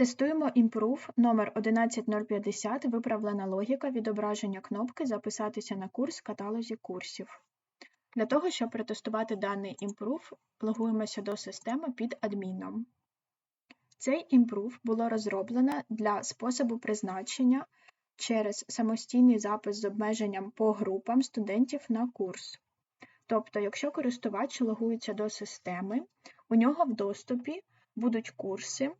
Тестуємо Improve номер 11050 виправлена логіка відображення кнопки Записатися на курс в каталозі курсів. Для того, щоб протестувати даний Improve, логуємося до системи під адміном. Цей Improve було розроблено для способу призначення через самостійний запис з обмеженням по групам студентів на курс. Тобто, якщо користувач логується до системи, у нього в доступі будуть курси,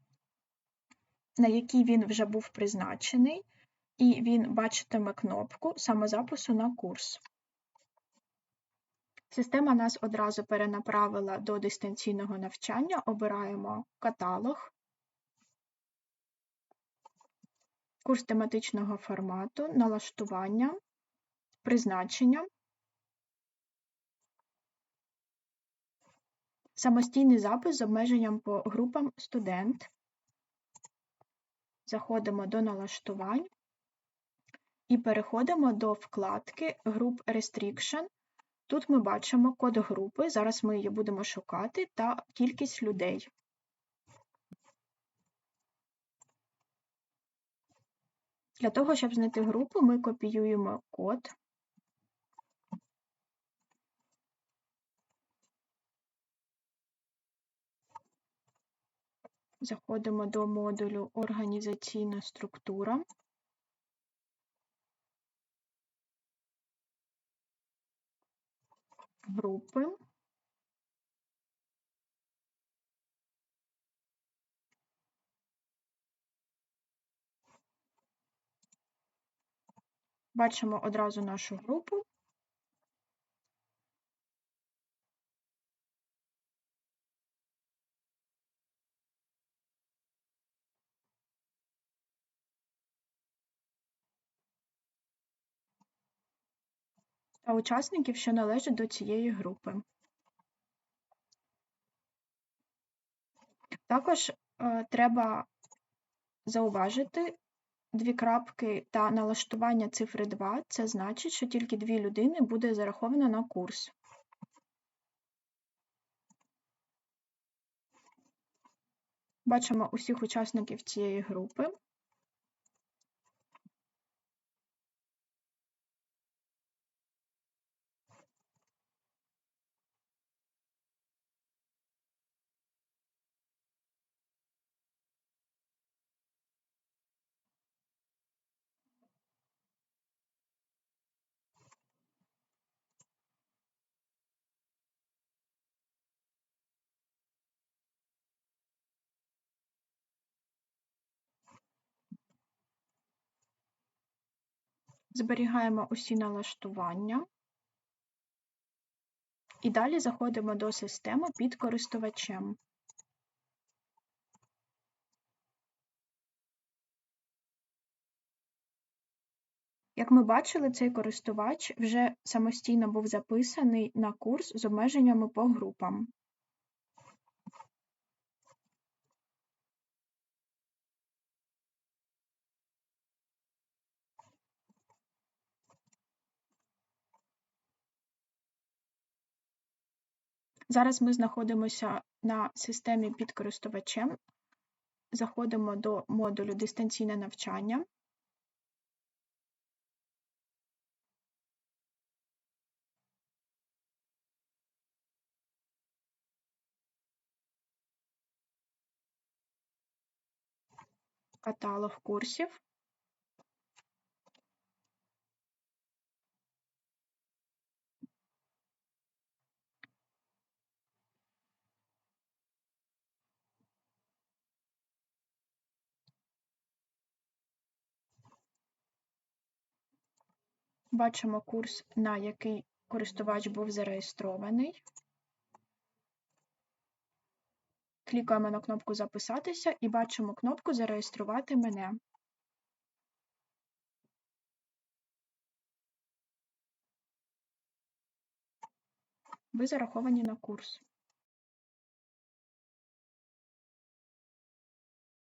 на який він вже був призначений, і він бачитиме кнопку самозапису на курс. Система нас одразу перенаправила до дистанційного навчання, обираємо каталог, курс тематичного формату, налаштування, призначення, самостійний запис з обмеженням по групам студент. Заходимо до налаштувань і переходимо до вкладки Group Restriction. Тут ми бачимо код групи, зараз ми її будемо шукати, та кількість людей. Для того, щоб знайти групу, ми копіюємо код. Заходимо до модулю Організаційна структура. Групи. Бачимо одразу нашу групу. Та учасників, що належать до цієї групи. Також е, треба зауважити дві крапки та налаштування цифри 2. Це значить, що тільки дві людини буде зараховано на курс. Бачимо усіх учасників цієї групи. Зберігаємо усі налаштування. І далі заходимо до системи під користувачем. Як ми бачили, цей користувач вже самостійно був записаний на курс з обмеженнями по групам. Зараз ми знаходимося на системі під користувачем, заходимо до модулю дистанційне навчання. Каталог курсів. Бачимо курс, на який користувач був зареєстрований. Клікаємо на кнопку Записатися і бачимо кнопку Зареєструвати мене. Ви зараховані на курс.